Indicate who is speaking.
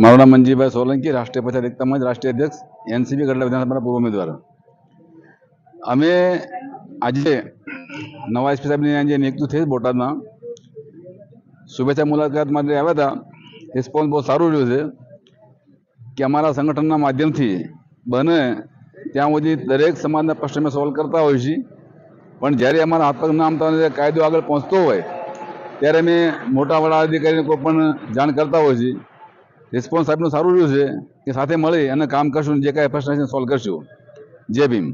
Speaker 1: મારું નામ મંજીભાઈ સોલંકી, રાષ્ટ્રીય પંચાયત એકતા મંચ, રાષ્ટ્રીય અધ્યક્ષ એનસીબી ગઢડા વિધાનસભાના પૂર્વ ઉમેદવાર. અમે આજે નવા એસપી સાહેબની જે નિયુક્તિ થઈ બોટાદમાં. શુભેચ્છા મુલાકાત માટે આવ્યા હતા. રિસ્પોન્સ બહુ સારું રહ્યું છે કે અમારા સંગઠનના માધ્યમથી બને ત્યાં સુધી દરેક સમાજના પ્રશ્ન અમે સોલ્વ કરતા હોઈએ છીએ. પણ જ્યારે અમારા હાથ પગ નામ આમતા કાયદો આગળ પહોંચતો હોય, ત્યારે અમે મોટા વડા અધિકારીને કોઈ પણ જાણ કરતા હોઈએ છીએ. રિસ્પોન્સ સાહેબનું સારું રહ્યું છે કે સાથે મળી અને કામ કરશું જે કાંઈ પ્રશ્ન છે સોલ્વ કરશું. જય ભીમ.